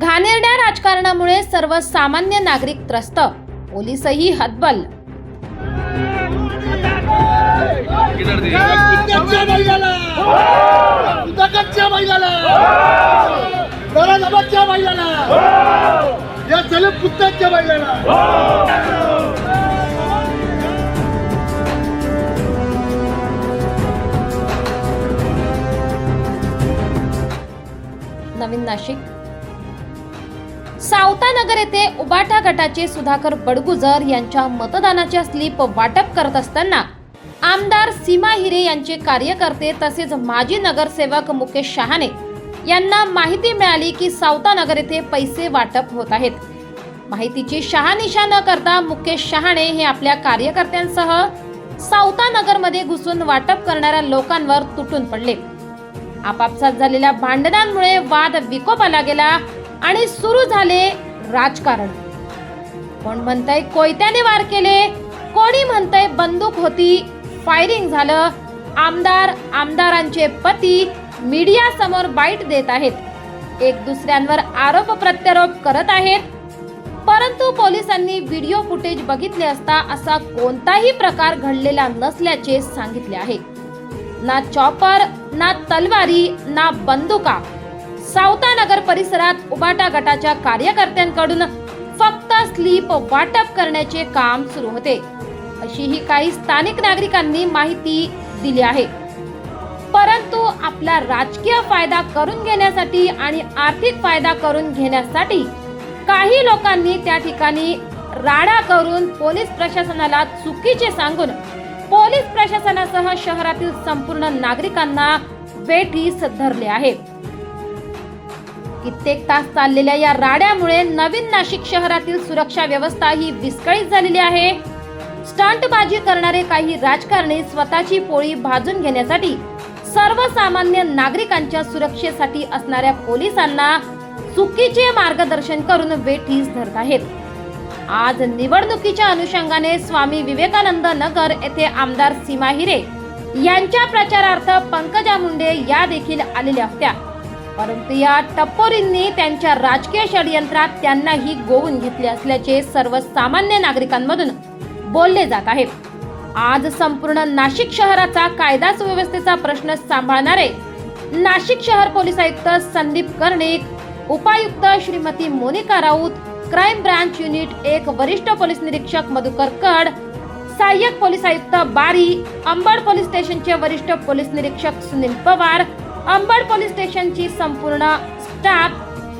घाणेरड्या राजकारणामुळे सर्वसामान्य नागरिक त्रस्त. पोलिसही हतबल. किधर दी बैलाला या चले बैलाला नवीन नाशिक. सावतानगर येथे उबाटा गटाचे सुधाकर बडगुजर यांच्या मतदानाच्या स्लिप वाटप करत असताना आमदार सीमा हिरे यांचे कार्यकर्ते तसेच माजी नगरसेवक मुकेश शहाणे यांना माहिती मिळाली की सावतानगर येथे पैसे वाटप होत आहेत. माहितीची शहानिशा न करता मुकेश शहाणे हे आपल्या कार्यकर्त्यांसह सावतानगरमध्ये घुसून वाटप करणाऱ्या लोकांवर तुटून पडले. आपापसात झालेल्या भांडणांमुळे वाद विकोपाला गेला आणि सुरू झाले राजकारण. कोण म्हणतंय कोयत्याने वार केले कोणी म्हणतंय बंदूक होती फायरिंग झालं. आमदार आमदारांचे पती मीडिया समोर बाईट देत आहेत. एक दुसऱ्यांवर आरोप प्रत्यारोप करत आहेत. परंतु पोलिसांनी व्हिडिओ फुटेज बघितले असता असा कोणताही प्रकार घडलेला नसल्याचे सांगितले आहे. ना चॉपर ना तलवारी ना बंदुका. सावतानगर परिसरात उबाटा गटाच्या कार्यकर्त्यांकडून फक्त स्लीप वाटप करण्याचे काम सुरू होते. अशीही काही स्थानिक नागरिकांनी माहिती दिली आहे. परंतु आपला राजकीय फायदा करून घेण्यासाठी आणि आर्थिक फायदा करून घेण्यासाठी काही लोकांनी त्या ठिकाणी राडा करून पोलीस प्रशासनाला चुकीचे सांगून पोलीस प्रशासनासह शहरातील संपूर्ण नागरिकांना वेठीस धरले आहे. कित्येक तास चाललेल्या या राड्यामुळे नवीन नाशिक शहरातील सुरक्षा व्यवस्था ही विस्कळीत झालेली आहे. स्टंटबाजी करणारे काही राजकारणी स्वतःची पोळी भाजून घेण्यासाठी सर्वसामान्य नागरिकांच्या सुरक्षेसाठी असणाऱ्या पोलिसांना चुकीचे मार्गदर्शन करून वेठीस धरत आहेत. आज निवडणुकीच्या अनुषंगाने स्वामी विवेकानंद नगर येथे आमदार सीमा हिरे यांच्या प्रचारार्थ पंकजा मुंडे या देखील आलेल्या होत्या. परंतु या टप्पोरींनी त्यांच्या राजकीय षडयंत्रात त्यांनाही गोवून घेतले असल्याचे सर्वसामान्य नागरिकांमधून बोलले जात आहेत आज संपूर्ण नाशिक शहराचा कायदा सुव्यवस्थेचा प्रश्न सांभाळणारे नाशिक शहर पोलीस आयुक्त संदीप कर्णिक उपायुक्त Shrimati Monika Raut crime branch unit एक वरिष्ठ पोलीस निरीक्षक मधुकर कड सहाय्यक पोलीस आयुक्त बारी अंबड पोलीस स्टेशनचे वरिष्ठ पोलीस निरीक्षक सुनील पवार अंबड पोलीस स्टेशनची संपूर्ण स्टाफ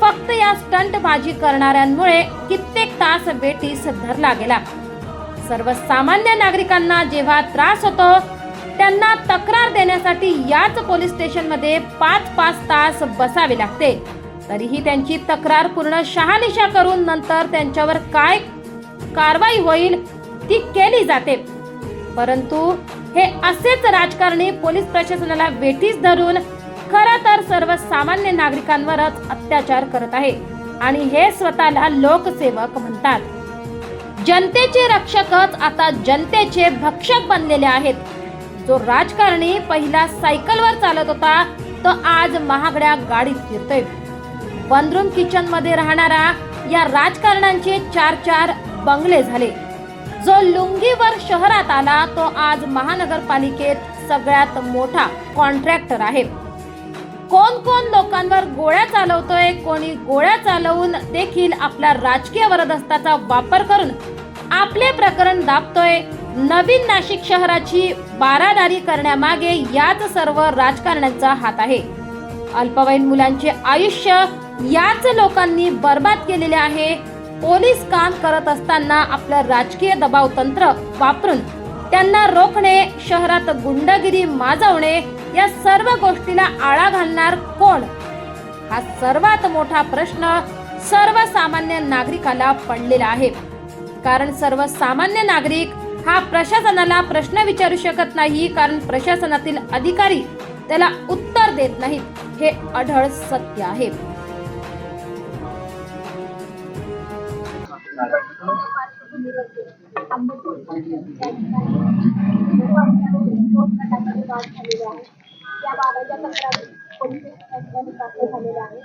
फक्त या स्टंटबाजी करणाऱ्यांमुळे कित्येक तास वेटीस धरला गेला. सर्वसामान्य नागरिकांना जेव्हा त्रास होतो त्यांना तक्रार देण्यासाठी याच पोलीस स्टेशनमध्ये पाच पाच तास बसावे लागते. तरीही त्यांची तक्रार पूर्ण शहानिशा करून नंतर त्यांच्यावर काय कारवाई होईल ती केली जाते. परंतु हे असेच राजकारणी पोलीस प्रशासनाला वेठीस धरून खरं तर सर्वसामान्य नागरिकांवरच अत्याचार करत आहे. आणि हे स्वतःला लोकसेवक म्हणतात. जनतेचे रक्षकच आता जनतेचे भक्षक बनलेले आहेत. जो राजकारणी पहिला सायकलवर चालत होता तो आज महागड्या गाडीत फिरतोय. वनरूम किचनमध्ये राहणारा या राजकारणांचे चार चार बंगले झाले. जो लुंगीवर शहरात आला तो आज महानगरपालिकेत सगळ्यात मोठा कॉन्ट्रॅक्टर आहे. कोण कोण लोकांवर गोळ्या चालवतोय कोणी गोळ्या चालवून देखील आपला राजकीय वरदस्ताचा वापर करून आपले प्रकरण दाबतोय. नवीन नाशिक शहराची बारादारी करण्यामागे याच सर्व राजकारण्यांचा हात आहे. अल्पवयीन मुलांचे आयुष्य याच लोकांनी बर्बाद केलेले आहे. पोलीस काम करत असताना आपलं राजकीय दबाव तंत्र वापरून त्यांना रोखणे शहरात गुंडगिरी माजवणे या सर्व गोष्टीला आळा घालणार कोण? हा सर्वात मोठा प्रश्न सर्वसामान्य नागरिकाला पडलेला आहे. कारण सर्वसामान्य नागरिक हा प्रशासनाला प्रश्न विचारू शकत नाही कारण प्रशासनातील अधिकारी त्याला उत्तर देत नाहीत. हे अढळ सत्य आहे. झालेल्या आहेत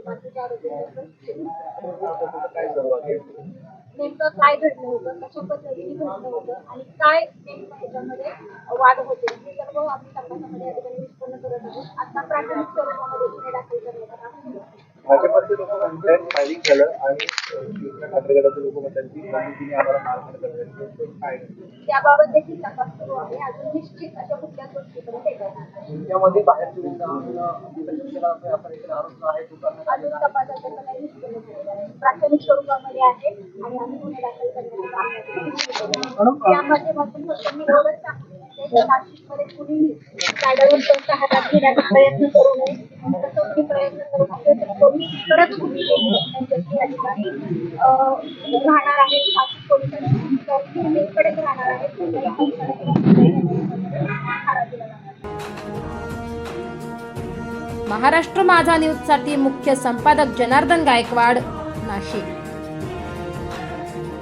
काय नेमकं काय घडलं होतं? कशा पद्धतीने घडलं होतं? आणि काय नेमकं ह्याच्यामध्ये वाद होते? हे सर्व आम्ही तपासामध्ये अधिकारी निष्पन्न करत आहोत. आता प्राथमिक स्वरूपामध्ये गुन्हे दाखल करण्यात आला भाजपचे लोक म्हणतात फायरिंग झालं आणि ठाकरे गटाचे लोक म्हणतात की गांधीजीने आम्हाला मारहाण काय त्याबाबत देखील तपास सुरू आहे अजून निश्चित अशा कुठल्याच गोष्टीकडे ते करणार. त्यामध्ये बाहेरचे करण्यात अजून तपासाचं काही. प्राथमिक स्वरूपामध्ये आहे आणि आम्ही गुन्हे दाखल करण्याचं काम करतो. या माध्यमातून फक्त मी एवढंच सांगते की नाशिकमध्ये कुणीही कायद्यावरून हातात घेण्याचा प्रयत्न करू नये. तसं प्रयत्न करत असेल तर राहणार आहेत नाशिक पोलिसांनी राहणार आहेत महाराष्ट्र माझा न्यूजसाठी मुख्य संपादक जनार्दन गायकवाड नाशिक.